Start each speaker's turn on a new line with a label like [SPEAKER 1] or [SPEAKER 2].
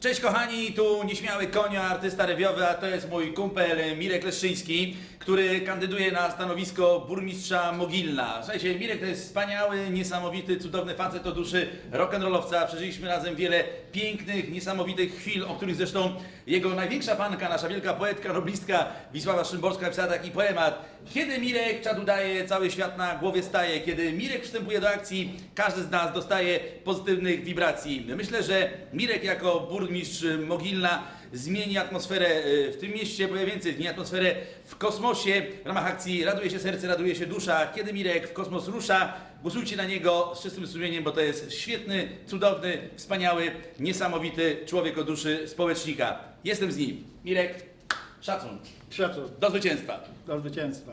[SPEAKER 1] Cześć kochani, tu nieśmiały konio, artysta rewiowy, a to jest mój kumpel Mirek Leszczyński, który kandyduje na stanowisko burmistrza Mogilna. Słuchajcie, Mirek to jest wspaniały, niesamowity, cudowny facet o duszy rock'n'rollowca. Przeżyliśmy razem wiele pięknych, niesamowitych chwil, o których zresztą jego największa fanka, nasza wielka poetka, noblistka Wisława Szymborska napisała taki poemat. Kiedy Mirek czadu daje, cały świat na głowie staje. Kiedy Mirek przystępuje do akcji, każdy z nas dostaje pozytywnych wibracji. Myślę, że Mirek jako burmistrz Mogilna zmieni atmosferę y, w tym mieście, bo ja więcej, zmieni atmosferę w kosmosie w ramach akcji Raduje się serce, raduje się dusza. Kiedy Mirek w kosmos rusza, głosujcie na niego z czystym sumieniem, bo to jest świetny, cudowny, wspaniały, niesamowity człowiek o duszy społecznika. Jestem z nim. Mirek, szacun.
[SPEAKER 2] Szacun
[SPEAKER 1] Do zwycięstwa.
[SPEAKER 2] do zwycięstwa.